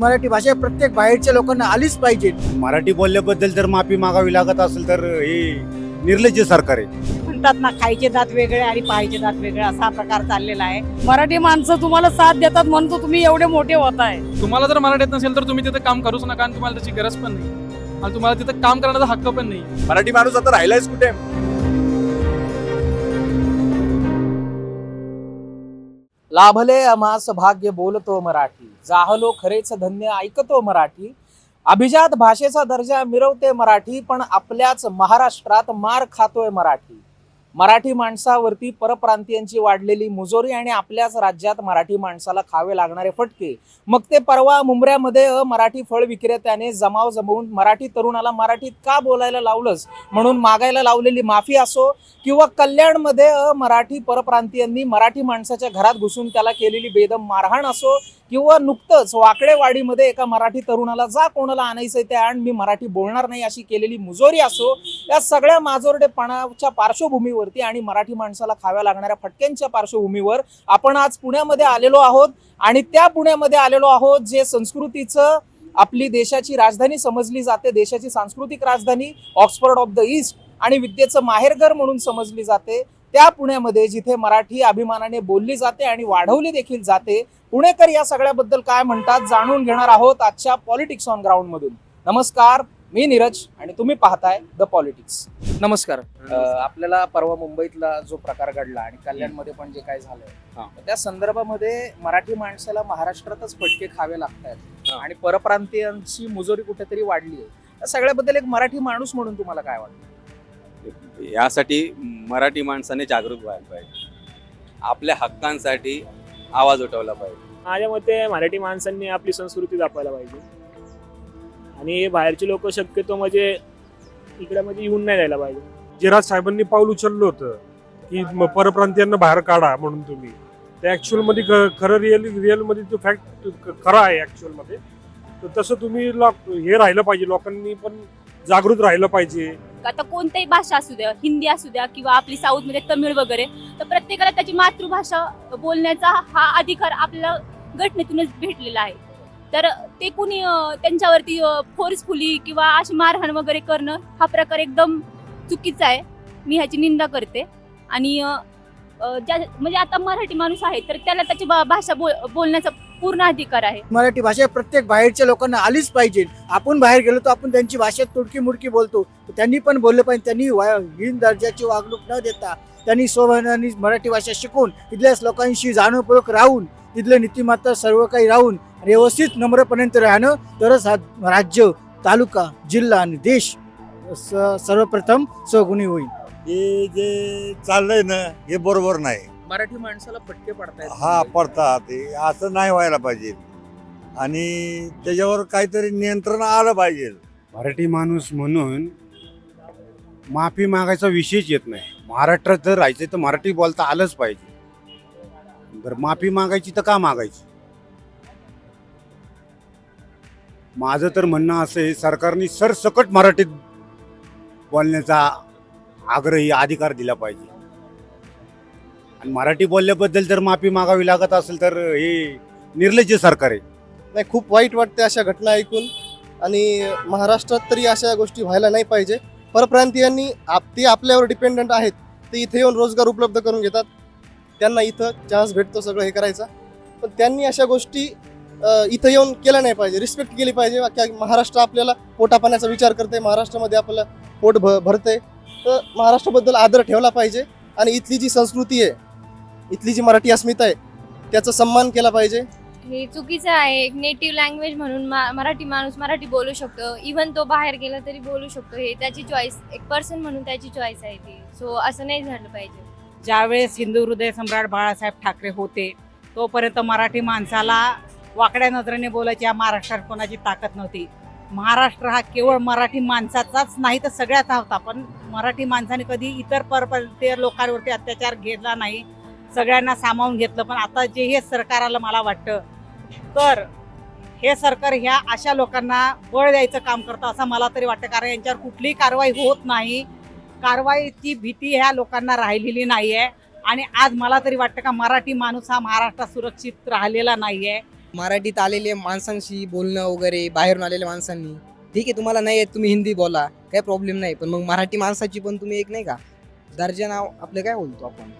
मराठी भाषा प्रत्येक बाहेरच्या लोकांना आलीच पाहिजे. मराठी बोलल्याबद्दल जर माफी मागावी लागत असेल तर हे निर्लज्ज सरकार आहे. म्हणतात ना खायचे दात वेगळे आणि पाहायचे दात वेगळे असा प्रकार चाललेला आहे. मराठी माणसं तुम्हाला साथ देतात म्हणून तर तुम्ही एवढे मोठे होत आहे. तुम्हाला जर मराठी येत नसेल तर तुम्ही तिथे काम करूच नका आणि तुम्हाला त्याची गरज पण नाही. आणि तुम्हाला तिथे काम करण्याचा हक्क पण नाही. मराठी माणूस आता राहिलायच कुठे? लाभले अमास भाग्य बोलतो मराठी. जाहलो खरेच धन्य ऐकतो मराठी. अभिजात भाषेचा दर्जा मिरवते मराठी पण आपल्याच महाराष्ट्रात मार खातोय मराठी. मराठी माणसावरती परप्रांतीयांची वाढलेली मुजोरी आणि आपल्याच राज्यात मराठी माणसाला खावे लागणारे फटके. मग ते परवा मुंबऱ्यामध्ये अ मराठी फळ विक्रेत्याने जमाव जमवून मराठी तरुणाला मराठीत का बोलायला लावलंच म्हणून मागायला लावलेली माफी असो किंवा कल्याणमध्ये अ मराठी परप्रांतीयांनी मराठी माणसाच्या घरात घुसून त्याला केलेली बेदम मारहाण असो किंवा नुकतंच वाकडेवाडीमध्ये एका मराठी तरुणाला जा कोणाला आणायचंय ते आण मी मराठी बोलणार नाही अशी केलेली मुजोरी असो या सगळ्या माजोरडेपणाच्या पार्श्वभूमीवरती आणि मराठी माणसाला खाव्या लागणाऱ्या फटक्यांच्या पार्श्वभूमीवर आपण आज पुण्यामध्ये आलेलो आहोत. आणि त्या पुण्यामध्ये आलेलो आहोत जे संस्कृतीचं आपली देशाची राजधानी समजली जाते देशाची सांस्कृतिक राजधानी ऑक्सफर्ड ऑफ द ईस्ट आणि विद्येचं माहेरघर म्हणून समजली जाते. त्या पुण्यामध्ये जिथे मराठी अभिमानाने बोलली जाते आणि वाढवली देखील जाते. पुणेकर या सगळ्याबद्दल काय म्हणतात जाणून घेणार आहोत आजच्या पॉलिटिक्स ऑन ग्राउंड मधून नमस्कार. मी नीरज आणि तुम्ही पाहताय द पॉलिटिक्स नमस्कार. अं, आपल्याला परवा मुंबईतला जो प्रकार घडला आणि कल्याणमध्ये पण जे काय झालंय हा. तर त्या संदर्भामध्ये मराठी माणसाला महाराष्ट्रातच फटके खावे लागतात हा. आणि परप्रांतीयांची मुजोरी कुठेतरी वाढली आहे या सगळ्याबद्दल एक मराठी माणूस म्हणून तुम्हाला काय वाटतं? यासाठी मराठी माणसाने जागृत व्हायला पाहिजे. आपल्या हक्कांसाठी आवाज उठवला पाहिजे. माझ्या मते मराठी माणसांनी आपली संस्कृती जपायला पाहिजे. आणि बाहेरचे लोक शक्यतो म्हणजे इकडे म्हणजे येऊन नाही द्यायला पाहिजे. जिराज साहेबांनी पाऊल उचललं होतं की म- परप्रांतीयांना बाहेर काढा म्हणून तुम्ही. ते ऍक्च्युअलमध्ये ख- खरं रिअल रिअलमध्ये तो फॅक्ट खरा आहे ऍक्च्युअलमध्ये. तर तसं तुम्ही लोक हे राहिलं पाहिजे लोकांनी पण जागृत राहिलं पाहिजे. आता कोणत्याही भाषा असू द्या हिंदी असू द्या किंवा आपली साऊथमध्ये तमिळ वगैरे तर प्रत्येकाला त्याची मातृभाषा बोलण्याचा हा अधिकार आपल्या घटनेतूनच भेटलेला आहे. तर ते कुणी त्यांच्यावरती फोर्सफुली किंवा अशी मारहाण वगैरे करणं हा प्रकार एकदम चुकीचा आहे. मी ह्याची निंदा करते. आणि ज्या म्हणजे आता मराठी माणूस आहे तर त्याला त्याची भाषा बोल बोलण्याचा पूर्ण अधिकार आहे. मराठी भाषा प्रत्येक बाहेरच्या लोकांना आलीच पाहिजे. आपण बाहेर गेलो तर आपण त्यांची भाषा तुडकी मुडकी बोलतो. तर त्यांनी पण बोललं पाहिजे. त्यांनी हीन दर्जाची वागणूक न देता त्यांनी स्वभावाने मराठी भाषा शिकून इथल्याच लोकांशी जाणीवपूर्वक राहून तिथलं नीतिमत्ता सर्व काही राहून आणि व्यवस्थित नम्रपर्यंत राहणं तरच हा राज्य तालुका जिल्हा आणि देश स- सर्वप्रथम सगुणी होईल. हे जे चाललंय ना हे बरोबर नाही. मराठी माणसाला फटके पडतायत. हा पडतात. हे असं नाही व्हायला पाहिजे. आणि त्याच्यावर काहीतरी नियंत्रण आलं पाहिजे. मराठी माणूस म्हणून माफी मागायचा विषयच येत नाही. महाराष्ट्रात जर राहायचं तर मराठी बोलता आलंच पाहिजे. बरं माफी मागायची तर का मागायची? माझं तर म्हणणं असं आहे सरकारने सरसकट मराठीत बोलण्याचा आग्रही अधिकार दिला पाहिजे. आणि मराठी बोलल्याबद्दल जर माफी मागावी लागत असेल तर हे निर्लज्ज सरकार आहे. नाही खूप वाईट वाटते अशा घटना ऐकून. आणि महाराष्ट्रात तरी अशा गोष्टी व्हायला नाही पाहिजे. परप्रांतीयांनी आप ते आपल्यावर डिपेंडंट आहेत ते इथे येऊन रोजगार उपलब्ध करून घेतात. त्यांना इथं चान्स भेटतो सगळं हे करायचा. पण त्यांनी अशा गोष्टी इथं येऊन केल्या नाही पाहिजे. रिस्पेक्ट केली पाहिजे. की महाराष्ट्र आपल्याला पोटापाण्याचा विचार करते महाराष्ट्रामध्ये आपलं पोट भ भरते तर महाराष्ट्राबद्दल आदर ठेवला पाहिजे. आणि इथली जी संस्कृती आहे इथली जी मराठी अस्मिता आहे त्याचा सन्मान केला पाहिजे. हे चुकीचं आहे. एक नेटिव्ह लँग्वेज म्हणून मा- मराठी माणूस मराठी बोलू शकतो. इव्हन तो बाहेर गेला तरी बोलू शकतो. हे त्याची चॉईस एक पर्सन म्हणून त्याची चॉईस आहे ती. सो असं नाही झालं पाहिजे. ज्यावेळेस हिंदू हृदय सम्राट बाळासाहेब ठाकरे होते तोपर्यंत मराठी माणसाला वाकड्या नजरेने बोलायची या महाराष्ट्रात कोणाची ताकद नव्हती. महाराष्ट्र हा केवळ मराठी माणसाचाच नाही तर सगळ्याचा होता पण मराठी माणसाने कधी इतर परप्रांतीय लोकांवरती अत्याचार घेतला नाही सगळ्यांना सामावून घेतलं पण आता जे हे सरकार आलं मला वाटतं तर हे सरकार ह्या अशा लोकांना बळ द्यायचं काम करतं असं मला तरी वाटतं कारण यांच्यावर कुठलीही कारवाई होत नाही. कारवाईची भीती ह्या लोकांना राहिलेली नाही आहे आणि आज मला तरी वाटतं का मराठी माणूस हा महाराष्ट्रात सुरक्षित राहिलेला नाही आहे मराठीत आलेले माणसांशी बोलणं वगैरे बाहेरून आलेल्या माणसांनी ठीक आहे तुम्हाला नाही येत तुम्ही हिंदी बोला काही प्रॉब्लेम नाही. पण मग मराठी माणसाची पण तुम्ही एक नाही का दर्जा नाव आपलं काय बोलतो आपण?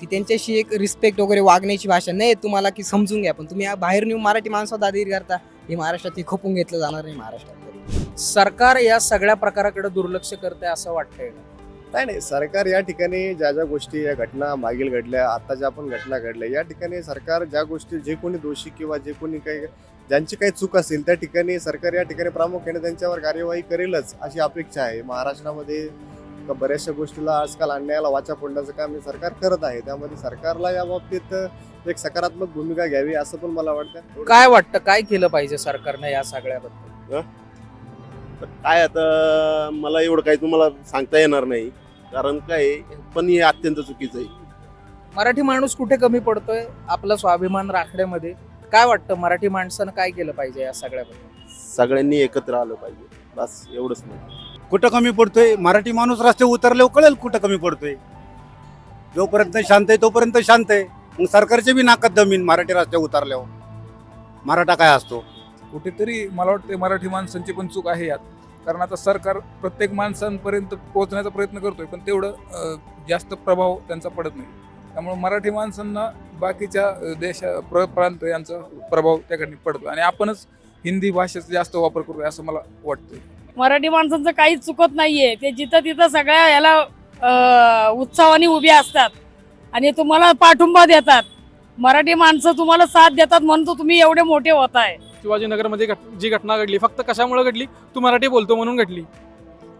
की त्यांच्याशी एक रिस्पेक्ट वगैरे वागण्याची भाषा नाही तुम्हाला की समजून घ्या. पण तुम्ही बाहेर येऊन मराठी माणसात दादगिरी करता हे महाराष्ट्रात हे खपून घेतलं जाणार नाही महाराष्ट्रात. सरकार या सगळ्या प्रकाराकडे दुर्लक्ष करते असं वाटतंय. नाही नाही सरकार या ठिकाणी ज्या ज्या गोष्टी या घटना मागील घडल्या आता ज्या पण घटना घडल्या या ठिकाणी सरकार ज्या गोष्टी जे कोणी दोषी किंवा जे कोणी काही ज्यांची काही चूक असेल त्या ठिकाणी सरकार या ठिकाणी प्रामुख्याने त्यांच्यावर कार्यवाही करेलच अशी अपेक्षा आहे. महाराष्ट्रामध्ये क- बऱ्याचशा गोष्टीला आजकाल अन्यायाला वाचा फोडण्याचं काम हे सरकार करत आहे. त्यामध्ये सरकारला या बाबतीत एक सकारात्मक भूमिका घ्यावी असं पण मला वाटतं. काय वाटतं? काय केलं पाहिजे सरकारने या सगळ्याबद्दल? तर काय आता मला एवढं काही तुम्हाला सांगता येणार नाही. कारण काय आहे, पण हे अत्यंत चुकीचं आहे. मराठी माणूस कुठे कमी पडतोय? आपला स्वाभिमान राखण्यामध्ये. काय वाटतं मराठी माणसानं काय केलं पाहिजे या सगळ्याबद्दल? सगळ्यांनी एकत्र आलं पाहिजे. बस एवढंच नाही कुठं कमी पडतोय? मराठी माणूस रस्ते उतरल्यावर कळेल कुठं कमी पडतोय. जोपर्यंत शांत आहे तोपर्यंत शांत आहे. मग सरकारचे बी नाकात जमीन मराठी रस्ते उतरल्यावर. मराठा काय असतो? कुठेतरी मला वाटतं मराठी माणसांची पण चूक आहे यात. कारण आता सरकार प्रत्येक माणसांपर्यंत पोहोचण्याचा प्रयत्न करतोय पण तेवढं जास्त प्रभाव त्यांचा पडत नाही. त्यामुळे मराठी माणसांना बाकीच्या देश देशा प्र प्रांत यांचा प्रभाव त्याकडे पडतो आणि आपणच हिंदी भाषेचा जास्त वापर करतोय असं मला वाटतंय. मराठी माणसांचं काहीच चुकत नाहीये. ते जिथं तिथं सगळ्या याला उत्सवाने उत्साहाने असतात. आणि तुम्हाला पाठिंबा देतात. मराठी माणसं तुम्हाला साथ देतात म्हणून तुम्ही एवढे मोठे होत आहे शिवाजीनगरमध्ये घट जी घटना घडली फक्त कशामुळे घडली? तू मराठी बोलतो म्हणून घडली.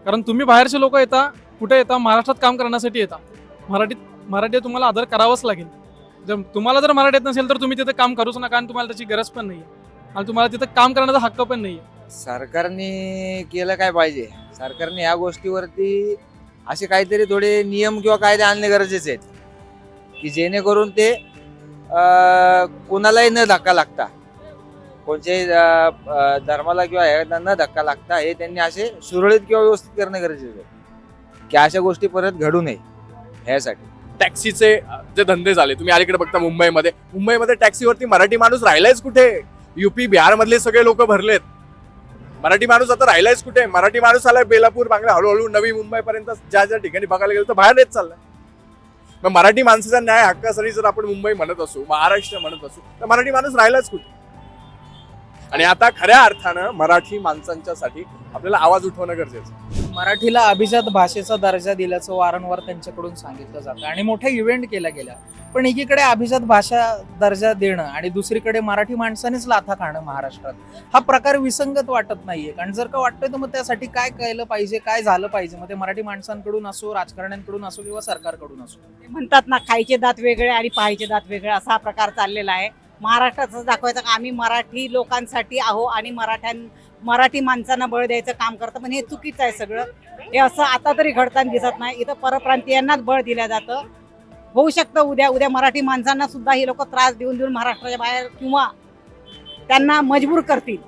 कारण तुम्ही बाहेरचे लोक येता कुठे येता महाराष्ट्रात काम करण्यासाठी येता. मराठीत मराठी तुम्हाला आदर करावाच लागेल. जर तुम्हाला जर मराठी येत नसेल तर तुम्ही तिथे काम करूच नका आणि तुम्हाला त्याची गरज पण नाही आणि तुम्हाला तिथं काम करण्याचा हक्क पण नाही सरकारने केलं काय पाहिजे? सरकारने या गोष्टीवरती असे काहीतरी थोडे नियम किंवा कायदे आणणे गरजेचे आहेत. की जेणेकरून ते कोणालाही न धक्का लागता कोणत्याही धर्माला किंवा ह्याला न धक्का लागता हे त्यांनी असे सुरळीत किंवा व्यवस्थित करणे गरजेचे आहे. की अशा गोष्टी परत घडू नये ह्यासाठी. टॅक्सीचे जे धंदे झाले तुम्ही अलीकडे बघता मुंबईमध्ये. मुंबईमध्ये टॅक्सीवरती मराठी माणूस राहिलायच कुठे? युपी बिहारमधले सगळे लोक भरलेत. मराठी माणूस आता राहिलायच कुठे? मराठी माणूस आलाय बेलापूर बांगला हळूहळू नवी मुंबईपर्यंत ज्या ज्या ठिकाणी बघायला गेलं तर बाहेर येत चाललाय. मग मराठी माणसाचा न्याय हक्कासाठी जर आपण मुंबई म्हणत असू महाराष्ट्र म्हणत असू तर मराठी माणूस राहिलाच कुठे? आणि आता खऱ्या अर्थानं मराठी माणसांच्यासाठी आपल्याला आवाज उठवणं गरजेचं आहे. मराठीला अभिजात भाषेचा दर्जा दिल्याचं वारंवार त्यांच्याकडून सांगितलं जातं आणि मोठ्या इव्हेंट केल्या गेल्या. पण एकीकडे अभिजात भाषा दर्जा देणं आणि दुसरीकडे मराठी माणसानेच लाथा खाणं महाराष्ट्रात हा प्रकार विसंगत वाटत नाहीये. कारण जर का वाटतंय तर मग त्यासाठी काय केलं पाहिजे काय झालं पाहिजे? मग ते मराठी माणसांकडून असो राजकारण्यांकडून असो किंवा सरकारकडून असो. ते म्हणतात ना खायचे दात वेगळे आणि पाहायचे दात वेगळे असा हा प्रकार चाललेला आहे. महाराष्ट्राचं दाखवायचं का? आम्ही मराठी लोकांसाठी आहो आणि मराठ्यां मराठी माणसांना बळ द्यायचं काम करतं. पण हे चुकीचं आहे सगळं. हे असं आता तरी घडताना दिसत नाही. इथं परप्रांतीयांनाच बळ दिलं जातं. होऊ शकतं उद्या उद्या मराठी माणसांना सुद्धा हे लोक त्रास देऊन देऊन महाराष्ट्राच्या बाहेर किंवा त्यांना मजबूर करतील.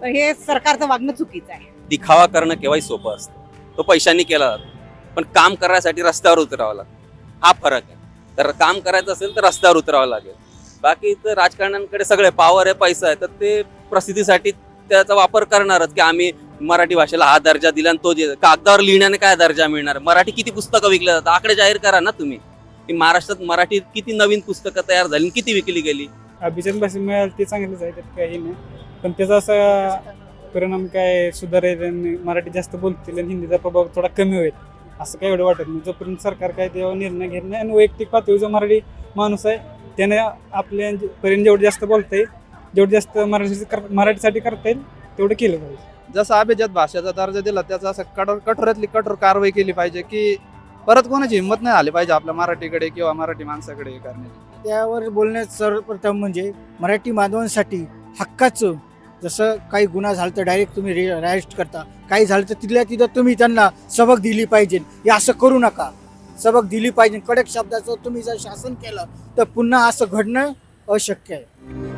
तर हे सरकारचं वागणं चुकीचं आहे. दिखावा करणं केव्हाही सोपं असतं. तो पैशांनी केला जातो. पण काम करण्यासाठी रस्त्यावर उतरावं लागतं. हा फरक आहे. तर काम करायचं असेल तर रस्त्यावर उतरावं लागेल. बाकी तर राजकारण्यांकडे सगळे पावर आहे पैसा आहे तर ते प्रसिद्धीसाठी त्याचा वापर करणारच की आम्ही मराठी भाषेला हा दर्जा दिला आणि तो जे कागदावर लिहिण्याने काय दर्जा मिळणार? मराठी किती पुस्तकं विकली जातात? आकडे जाहीर करा ना तुम्ही. की महाराष्ट्रात मराठी किती नवीन पुस्तकं तयार झाली किती विकली गेली? अभिजात भाषा मिळाली ते चांगलंच आहे त्यात काही नाही. पण त्याचा असा परिणाम काय सुधारेल आणि मराठी जास्त बोलतील आणि हिंदीचा प्रभाव थोडा कमी होईल असं काय एवढं वाटत नाही. जोपर्यंत सरकार काय तेव्हा निर्णय घेत नाही आणि वैयक्तिक पातळीवर जो मराठी माणूस आहे त्याने आपल्या पर्यंत जेवढं जास्त बोलता येईल जेवढं जास्त मराठी मराठीसाठी करता येईल तेवढं केलं पाहिजे. जसा अभिजात भाषेचा दर्जा दिला त्याचा असं कठोर कठोरातली कठोर कारवाई केली पाहिजे की परत कोणाची हिंमत नाही आली पाहिजे आपल्या मराठीकडे किंवा मराठी माणसाकडे हे करण्याची. त्यावर बोलण्यात सर्वप्रथम म्हणजे मराठी बांधवांसाठी हक्काचं जसं काही गुन्हा झाला तर डायरेक्ट तुम्ही अरेस्ट करता काही झालं तर तिथल्या तिथं तुम्ही त्यांना सबक दिली पाहिजे. हे असं करू नका. सबक दिली पाहिजे. कडक शब्दाचं तुम्ही जर शासन केलं तर पुन्हा असं घडणं अशक्य आहे.